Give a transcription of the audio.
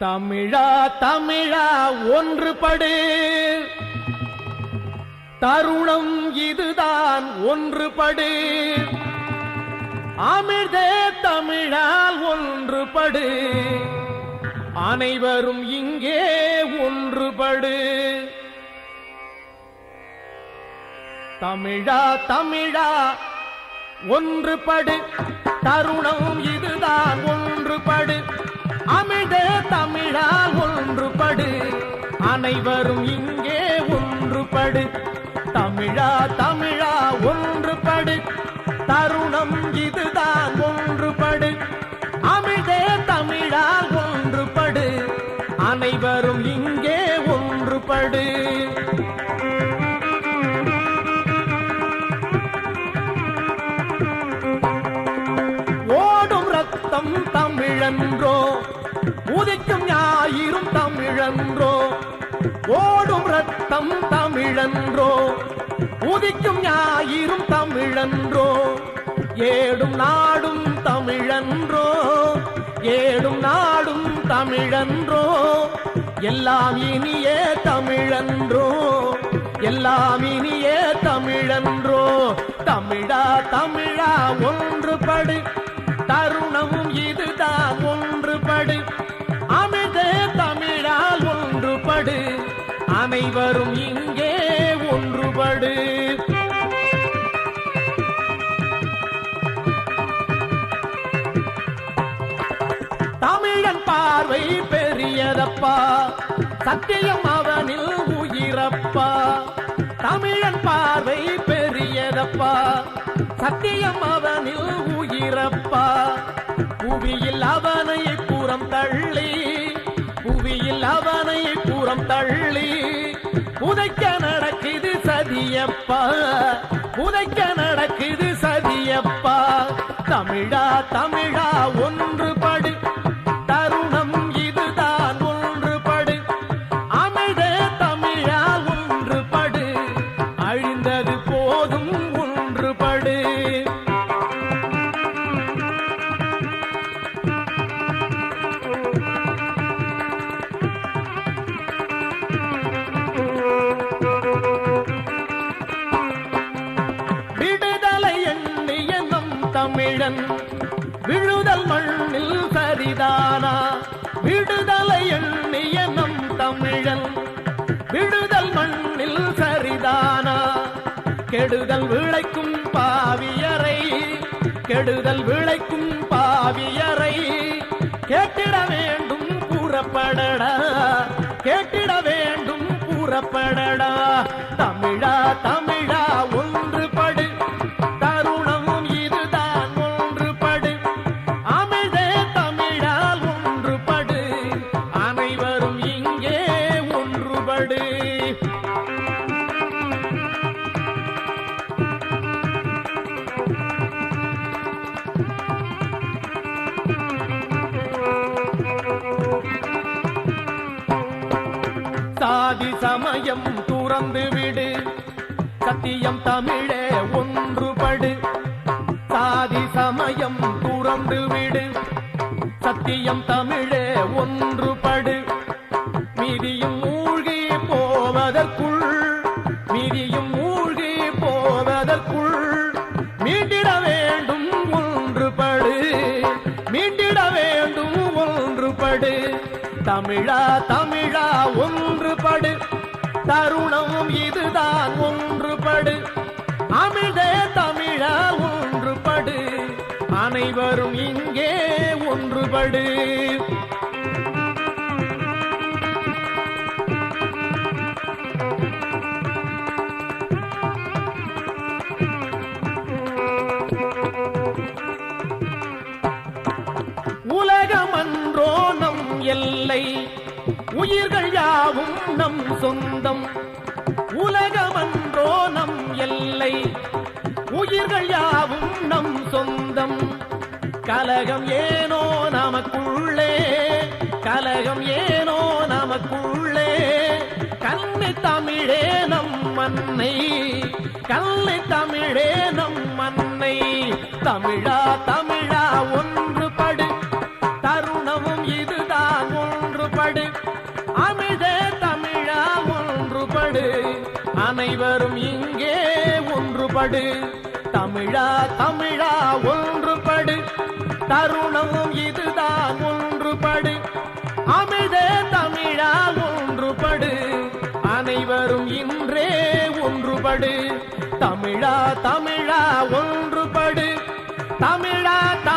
தமிழா தமிழா ஒன்றுபடு. தருணம் இதுதான் ஒன்றுபடு. அமிழ்தே தமிழால் ஒன்றுபடு. அனைவரும் இங்கே ஒன்றுபடு. தமிழா தமிழா ஒன்றுபடு. தருணம் இதுதான் ஒன்று அனைவரும் இங்கே ஒன்றுபடு. தமிழா தமிழா ஒன்றுபடு. தருணம் இதுதான் ஒன்றுபடு. அமிழ்தே தமிழா ஒன்றுபடு. அனைவரும் இங்கே ஒன்றுபடு. ஓடும் ரத்தம் தமிழன்றோ உதிக்கும் ஞாயிறும் தமிழன்றோ ஏடும் நாடும் தமிழன்றோ ஏடும் நாடும் தமிழன்றோ எல்லாம் இனிய தமிழன்றோ எல்லாம் இனிய தமிழன்றோ. தமிழா தமிழா ஒன்றுபடு. தருணமும் இதுதான் அனைவரும் இங்கே ஒன்றுபடு. தமிழன் பார்வை பெரியதப்பா சத்தியம் அவனில் உயிரப்பா. தமிழன் பார்வை பெரியதப்பா சத்தியம் அவனில் உயிரப்பா. புவியில் அவனை புறம் தள்ளி புவியில் அவனை புறம் தள்ளி. சதியப்பா புதைக்க நடக்குது சதியப்பா தமிழா தமிழா ஒன்று தமிழன். விழுதல் மண்ணில் சரிதானா? விடுதலை எண்ணிய நம் தமிழன். விடுதல் மண்ணில் சரிதானா? கெடுதல் விளைக்கும் பாவியரை. கெடுதல் விளைக்கும் பாவியரை. கேட்டிட வேண்டும் கூறப்படடா. கேட்டிட வேண்டும் கூறப்படடா. தமிழா தமிழா ஒன்றுபடு சமயம் துறந்து விடு சத்தியம் தமிழே ஒன்றுபடு. சாதி சமயம் துறந்து விடு சத்தியம் தமிழே ஒன்றுபடு. மீதியும் மூழ்கி போவதற்குள் மீதியும் மூழ்கி போவதற்குள் மீண்டிட வேண்டும் ஒன்றுபடு. மீண்டிட வேண்டும் ஒன்றுபடு. தமிழா ஒன்றுபடு. உலகமன்றோ நம் எல்லை. உயிர்கள் யாவும் நம் சொந்தம். உலகமன்றோ நம் எல்லை. உயிர்கள் யாவும் நம் கலகம் ஏனோ நமக்குள்ளே கலகம் ஏனோ நமக்குள்ளே. கண்ணி தமிழே நம் மண்ணை கண்ணி தமிழே நம் மண்ணை. தமிழா தமிழா ஒன்றுபடு. தருணமும் இதுதான் ஒன்றுபடு. ஒன்றுபடு அமிழ்தே தமிழா ஒன்றுபடு. அனைவரும் இங்கே ஒன்றுபடு. தமிழா தமிழா ஒன்றுபடு. தருணமும் இதுதான் ஒன்றுபடு. அமிழ்தே தமிழா ஒன்றுபடு. அனைவரும் இன்றே ஒன்றுபடு. தமிழா தமிழா ஒன்றுபடு. தமிழா தமிழா